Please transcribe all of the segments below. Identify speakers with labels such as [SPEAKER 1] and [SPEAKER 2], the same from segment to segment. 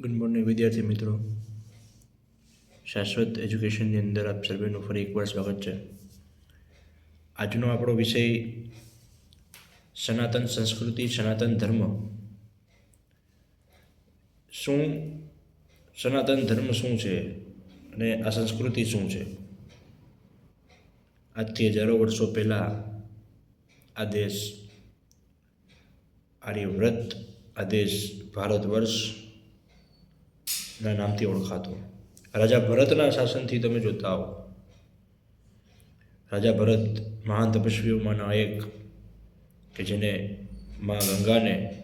[SPEAKER 1] Good morning વિદ્યાર્થી મિત્રો. શાશ્વત એજ્યુકેશનની અંદર આપ સર્વેનું ફરી એકવાર સ્વાગત છે. આજનો આપણો વિષય સનાતન સંસ્કૃતિ, સનાતન ધર્મ. શું સનાતન ધર્મ શું છે અને આ સંસ્કૃતિ શું છે? આજથી હજારો વર્ષો પહેલાં આ દેશ આર્યવ્રત, આ દેશ ભારત વર્ષ ના નામથી ઓળખાતો. રાજા ભરતના શાસનથી તમે જોતા હો રાજા ભરત મહાન તપસ્વીઓમાંના એક કે જેને મા ગંગાને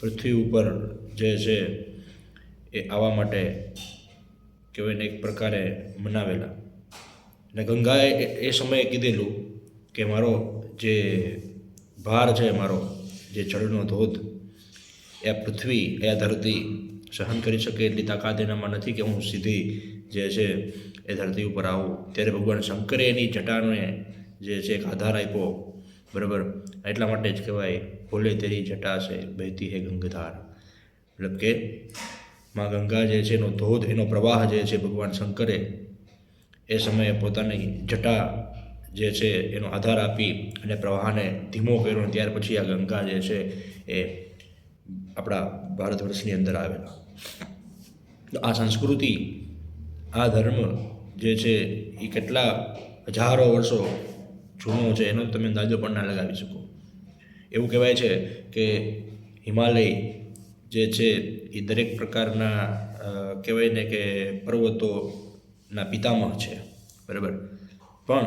[SPEAKER 1] પૃથ્વી ઉપર જે છે એ આવવા માટે કહેવાય ને એક પ્રકારે મનાવેલા. અને ગંગાએ એ- સમયે કીધેલું કે મારો જે ભાર છે મારો, જે જળનો ધોધ, એ પૃથ્વી, એ ધરતી સહન કરી શકે એટલી તાકાત એનામાં નથી કે હું સીધી જે છે એ ધરતી ઉપર આવું. ત્યારે ભગવાન શંકરે એની જટાને જે છે એક આધાર આપ્યો. બરાબર? એટલા માટે જ કહેવાય, ભોલે તેરી જટા છે બહેતી હે ગંગધાર. મતલબ કે માં ગંગા જે છે એનો ધોધ, એનો પ્રવાહ જે છે ભગવાન શંકરે એ સમયે પોતાની જટા જે છે એનો આધાર આપી અને પ્રવાહને ધીમો કર્યો ત્યાર પછી આ ગંગા જે છે એ આપણા ભારત વર્ષની અંદર આવેલા. આ સંસ્કૃતિ, આ ધર્મ જે છે, એ કેટલા હજારો વર્ષો જૂનો છે, એનો તમે અંદાજો પણ ના લગાવી શકો. એવું કહેવાય છે કે હિમાલય જે છે, એ દરેક પ્રકારના કહેવાય ને કે પર્વતોના પિતામહ છે. બરાબર? પણ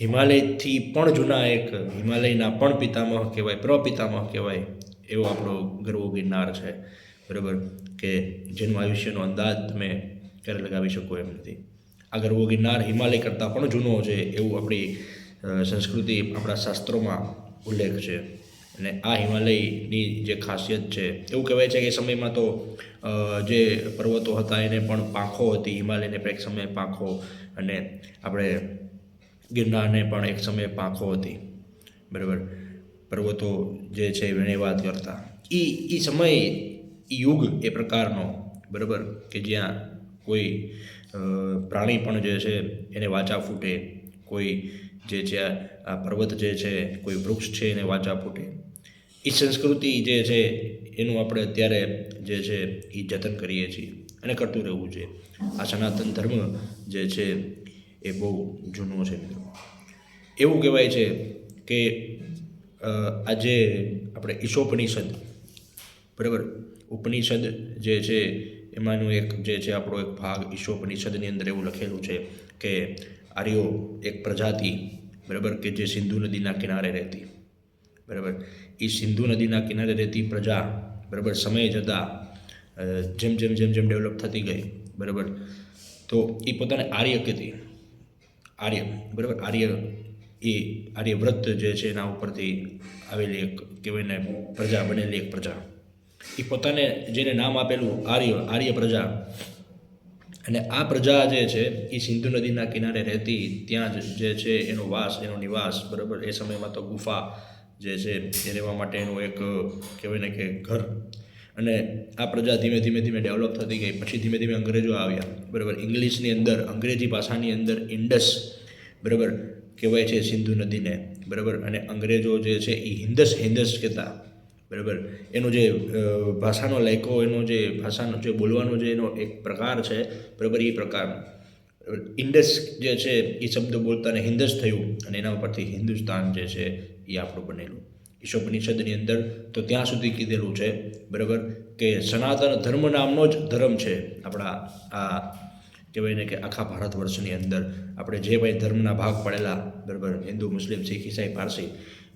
[SPEAKER 1] હિમાલયથી પણ જૂના એક, હિમાલયના પણ પિતામહ કહેવાય, પ્રપિતામહ કહેવાય. એવો આપણો ગરવો ગિરનાર છે, બરાબર? કે જેનું આયુષ્યનો અંદાજ તમે ક્યારે લગાવી શકો એમ નથી. આ ગરવો ગિરનાર હિમાલય કરતાં પણ જૂનો છે એવું આપણી સંસ્કૃતિ આપણા શાસ્ત્રોમાં ઉલ્લેખ છે. અને આ હિમાલયની જે ખાસિયત છે, એવું કહેવાય છે કે એ સમયમાં તો જે પર્વતો હતા એને પણ પાંખો હતી, હિમાલયને પણ એક સમયે પાંખો અને આપણે ગિરનારને પણ એક સમયે પાંખો હતી, બરાબર? પર્વતો જે છે એની વાત કરતા. એ એ સમય યુગ એ પ્રકારનો, બરાબર? કે જ્યાં કોઈ પ્રાણી પણ જે છે એને વાચા ફૂટે, કોઈ જે છે આ પર્વત જે છે, કોઈ વૃક્ષ છે એને વાચા ફૂટે. એ સંસ્કૃતિ જે છે એનું આપણે અત્યારે જે છે એ જતન કરીએ છીએ અને કરતું રહેવું છે. આ સનાતન ધર્મ જે છે એ બહુ જૂનો છે મિત્રો. એવું કહેવાય છે કે આજે આપણે ઈશોપનિષદ, બરાબર? ઉપનિષદ જે છે, એમાંનું એક જે છે, આપણો એક ભાગ ઈશોપનિષદની અંદર એવું લખેલું છે કે આર્યો એક પ્રજાતિ, બરાબર, કે જે સિંધુ નદીના કિનારે રહેતી, બરાબર? એ સિંધુ નદીના કિનારે રહેતી પ્રજા, બરાબર, સમય જતાં જેમ જેમ જેમ જેમ ડેવલપ થતી ગઈ, બરાબર? તો એ પોતાને આર્ય કહેતી. આર્ય, બરાબર? આર્ય એ આર્યવ્રત જે છે એના ઉપરથી આવેલી એક કહેવાય ને પ્રજા, બનેલી એક પ્રજા. એ પોતાને જેને નામ આપેલું આર્ય આર્ય પ્રજા. અને આ પ્રજા જે છે, એ સિંધુ નદીના કિનારે રહેતી, ત્યાં જ જે છે એનો વાસ, એનો નિવાસ, બરાબર, એ સમયમાં તો ગુફા જે છે એ રહેવા માટેનું એક કહેવાય ને કે ઘર. અને આ પ્રજા ધીમે ધીમે ધીમે ડેવલપ થતી ગઈ. પછી ધીમે ધીમે અંગ્રેજો આવ્યા. બરાબર, ઇંગ્લિશની અંદર, અંગ્રેજી ભાષાની અંદર ઇન્ડસ, બરાબર કહેવાય છે સિંધુ નદીને, બરાબર? અને અંગ્રેજો જે છે એ હિન્દસ હિન્દસ કહેતા, બરાબર? એનો જે ભાષાનો લાયકો, એનો જે ભાષાનો જે બોલવાનો જે એનો એક પ્રકાર છે, બરાબર? એ પ્રકારનો ઇન્ડસ જે છે એ શબ્દ બોલતાને હિન્દસ થયું અને એના ઉપરથી હિન્દુસ્તાન જે છે એ આપણું બનેલું. ઈશોપનિષદની અંદર તો ત્યાં સુધી કીધેલું છે, બરાબર? કે સનાતન ધર્મ નામનો જ ધર્મ છે આપણા આ કહેવાય ને કે આખા ભારત વર્ષની અંદર આપણે જે ભાઈ ધર્મના ભાગ પડેલા, બરાબર, હિન્દુ, મુસ્લિમ, શીખ, ઈસાઈ, પારસી,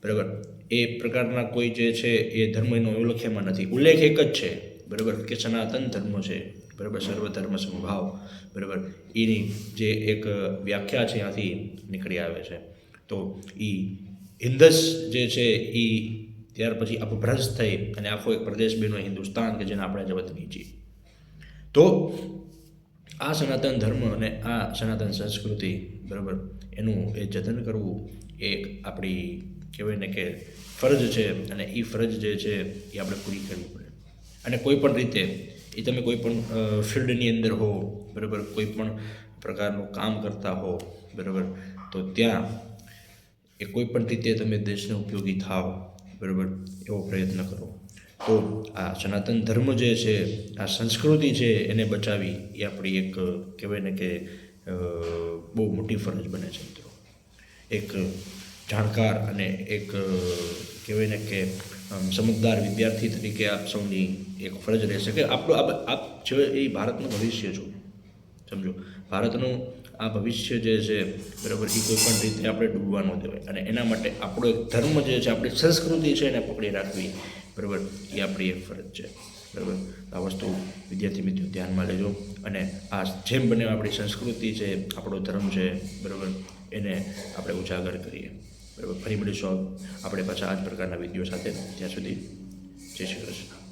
[SPEAKER 1] બરાબર, એ પ્રકારના કોઈ જે છે એ ધર્મ એનો ઉલ્લેખ નથી. ઉલ્લેખ એક જ છે, બરાબર, કે સનાતન ધર્મ છે, બરાબર, સર્વધર્મ સમભાવ બરાબર, એની જે એક વ્યાખ્યા છે ત્યાંથી નીકળી આવે છે. તો એ હિન્દસ જે છે એ ત્યાર પછી અપભ્રંશ થઈ અને આખો એક પ્રદેશ બેનો હિન્દુસ્તાન કે જેને આપણે વતની છીએ. તો આ સનાતન ધર્મ અને આ સનાતન સંસ્કૃતિ, બરાબર, એનું એ જતન કરવું એ એક આપણી કહેવાય ને કે ફરજ છે અને એ ફરજ જે છે એ આપણે પૂરી કરવી પડે. અને કોઈ પણ રીતે એ તમે કોઈ પણ ફિલ્ડની અંદર હો, બરાબર, કોઈ પણ પ્રકારનું કામ કરતા હો, બરાબર, તો ત્યાં એ કોઈ પણ રીતે તમે દેશને ઉપયોગી થાવ, બરાબર, એવો પ્રયત્ન કરો. તો આ સનાતન ધર્મ જે છે, આ સંસ્કૃતિ છે, એને બચાવી એ આપણી એક, કહેવાય ને કે બહુ મોટી ફરજ બને છે મિત્રો. એક જાણકાર અને એક, કહેવાય ને કે સમજદાર વિદ્યાર્થી તરીકે આપ સૌની એક ફરજ રહેશે કે આપણું આપ જે એ ભારતનું ભવિષ્ય છો, સમજો. ભારતનું આ ભવિષ્ય જે છે, બરાબર, એ કોઈ પણ રીતે આપણે ડૂબવા ન દેવાય. અને એના માટે આપણો એક ધર્મ જે છે, આપણી સંસ્કૃતિ છે, એને પકડી રાખવી. બરાબર એ આપણી એક ફરજ છે. બરાબર? આ વસ્તુ વિદ્યાર્થી મિત્રો ધ્યાનમાં લેજો. અને આ જેમ બને આપણી સંસ્કૃતિ છે, આપણો ધર્મ છે, બરાબર? એને આપણે ઉજાગર કરીએ. બરાબર? ફરી મળીશું આપણે પાછા આ જ પ્રકારના વીડિયો સાથે ત્યાં સુધી. જય શ્રી કૃષ્ણ.